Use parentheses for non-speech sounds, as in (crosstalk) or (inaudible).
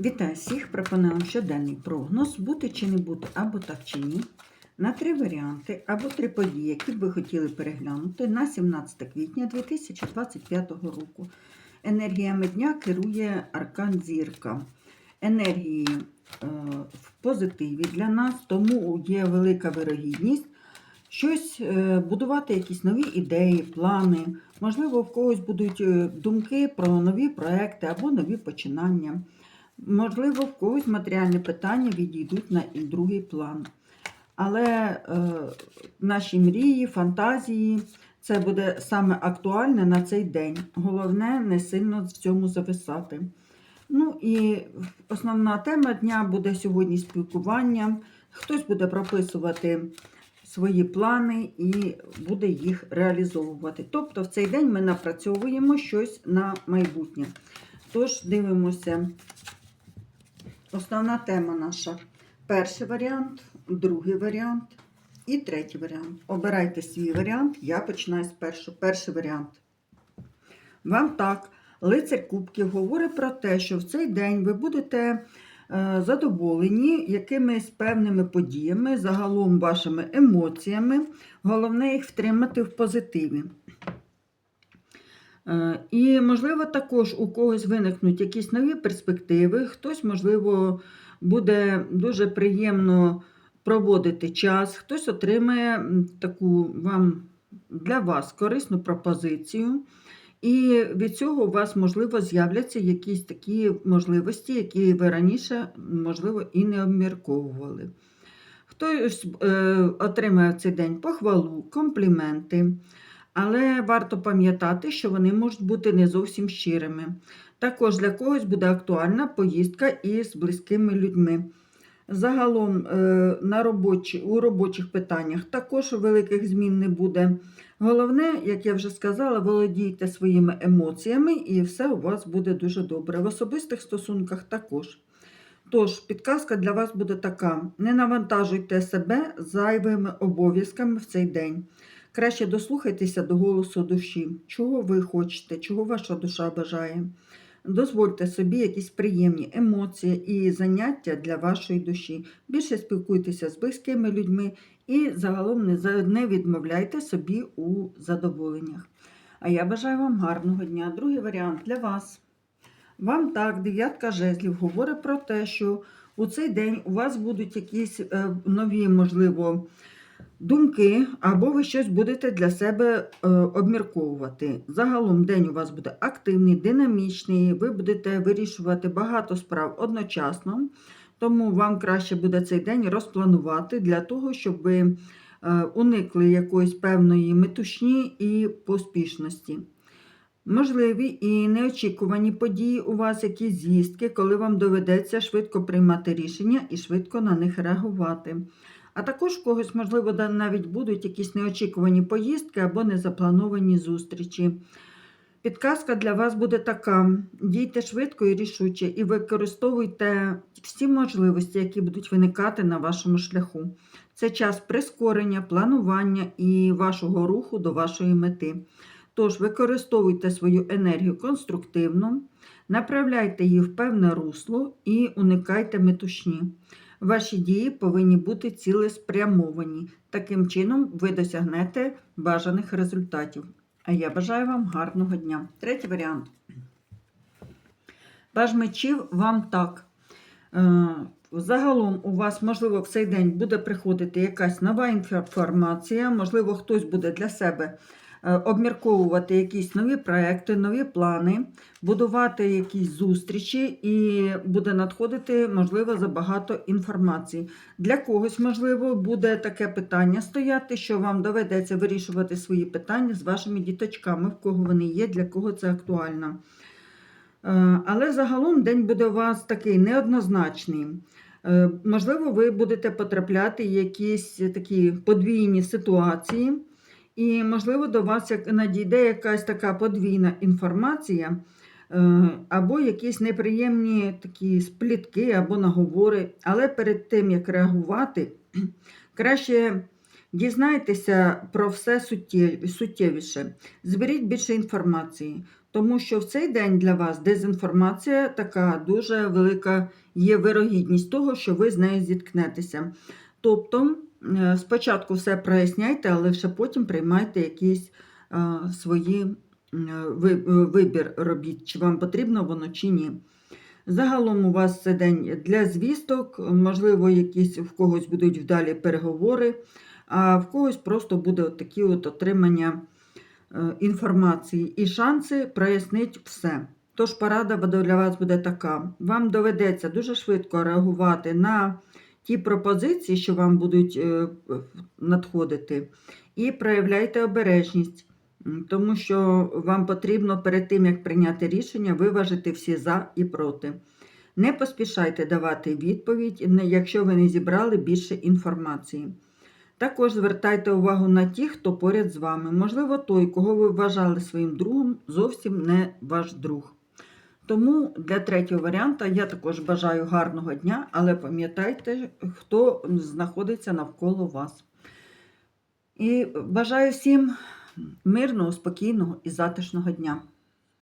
Вітаю всіх! Пропоную вам щоденний прогноз, бути чи не бути, або так чи ні, на три варіанти або три події, які б ви хотіли переглянути на 17 квітня 2025 року. Енергіями дня керує Аркан Зірка. Енергії е, в позитиві для нас, тому є велика вирогідність щось е, будувати якісь нові ідеї, плани. Можливо, в когось будуть е, думки про нові проекти або нові починання. Можливо, в когось матеріальні питання відійдуть на другий план. Але е, наші мрії, фантазії це буде саме актуальне на цей день. Головне, не сильно в цьому зависати. Ну і основна тема дня буде сьогодні спілкування. Хтось буде прописувати свої плани і буде їх реалізовувати. Тобто в цей день ми напрацьовуємо щось на майбутнє. Тож дивимося. Основна тема наша. Перший варіант, другий варіант і третій варіант. Обирайте свій варіант. Я починаю з першого. Перший варіант. Вам так, лицар Кубків говорить про те, що в цей день ви будете е, задоволені якимись певними подіями, загалом вашими емоціями. Головне їх втримати в позитиві. Е, І, можливо, також у когось виникнуть якісь нові перспективи, хтось, можливо, буде дуже приємно проводити час, хтось отримає таку вам для вас корисну пропозицію. І від цього у вас, можливо, з'являться якісь такі можливості, які ви раніше, можливо, і не обмірковували. Хтось е, отримає в цей день похвалу, компліменти. Але варто пам'ятати, що вони можуть бути не зовсім щирими. Також для когось буде актуальна поїздка із близькими людьми. Загалом е, на робочі, у робочих питаннях також великих змін не буде. Головне, як я вже сказала, володійте своїми емоціями і все у вас буде дуже добре. В особистих стосунках також. Тож, підказка для вас буде така: не навантажуйте себе зайвими обов'язками в цей день. Краще дослухайтеся до голосу душі, чого ви хочете, чого ваша душа бажає. Дозвольте собі якісь приємні емоції і заняття для вашої душі. Більше спілкуйтеся з близькими людьми і загалом не відмовляйте собі у задоволеннях. А я бажаю вам гарного дня. Другий варіант для вас. Вам так, дев'ятка жезлів говорить про те, що у цей день у вас будуть якісь е, нові, можливо, думки, або ви щось будете для себе е, обмірковувати. Загалом день у вас буде активний, динамічний, ви будете вирішувати багато справ одночасно, тому вам краще буде цей день розпланувати для того, щоб ви е, уникли якоїсь певної метушні і поспішності. Можливі і неочікувані події у вас, якісь з'їздки, коли вам доведеться швидко приймати рішення і швидко на них реагувати. А також когось, можливо, навіть будуть якісь неочікувані поїздки або незаплановані зустрічі. Підказка для вас буде така: дійте швидко і рішуче, і використовуйте всі можливості, які будуть виникати на вашому шляху. Це час прискорення, планування і вашого руху до вашої мети. Тож використовуйте свою енергію конструктивно, направляйте її в певне русло і уникайте метушні. Ваші дії повинні бути цілеспрямовані. Таким чином ви досягнете бажаних результатів. А я бажаю вам гарного дня. Третій варіант. Паж мечів вам так. Е, Загалом у вас, можливо, в цей день буде приходити якась нова інформація, можливо, хтось буде для себе обмірковувати якісь нові проекти, нові плани, будувати якісь зустрічі, і буде надходити, можливо, забагато інформації. Для когось, можливо, буде таке питання стояти, що вам доведеться вирішувати свої питання з вашими діточками, в кого вони є, для кого це актуально. Е, Але загалом день буде у вас такий неоднозначний. Е, Можливо, ви будете потрапляти в якісь такі подвійні ситуації, і, можливо, до вас надійде якась така подвійна інформація, е, або якісь неприємні такі сплітки або наговори. Але перед тим, як реагувати, (clears throat) краще дізнайтеся про все суттєвіше. Зберіть більше інформації. Тому що в цей день для вас дезінформація така дуже велика є вирогідність того, що ви з нею зіткнетеся. Тобто, спочатку все проясняйте, але вже потім приймайте якісь е, свої е, ви- е, вибір робіть, чи вам потрібно воно чи ні. Загалом у вас це день для звісток, можливо, якісь в когось будуть вдалі переговори, а в когось просто буде от такі от отримання е, інформації і шанси прояснить все. Тож порада для вас буде така: вам доведеться дуже швидко реагувати на ті пропозиції, що вам будуть е, надходити, і проявляйте обережність. Тому що вам потрібно перед тим, як прийняти рішення, виважити всі за і проти. Не поспішайте давати відповідь, якщо ви не зібрали більше інформації. Також звертайте увагу на ті, хто поряд з вами. Можливо, той, кого ви вважали своїм другом, зовсім не ваш друг. Тому для третього варіанта я також бажаю гарного дня, але пам'ятайте, хто знаходиться навколо вас. І бажаю всім мирного, спокійного і затишного дня.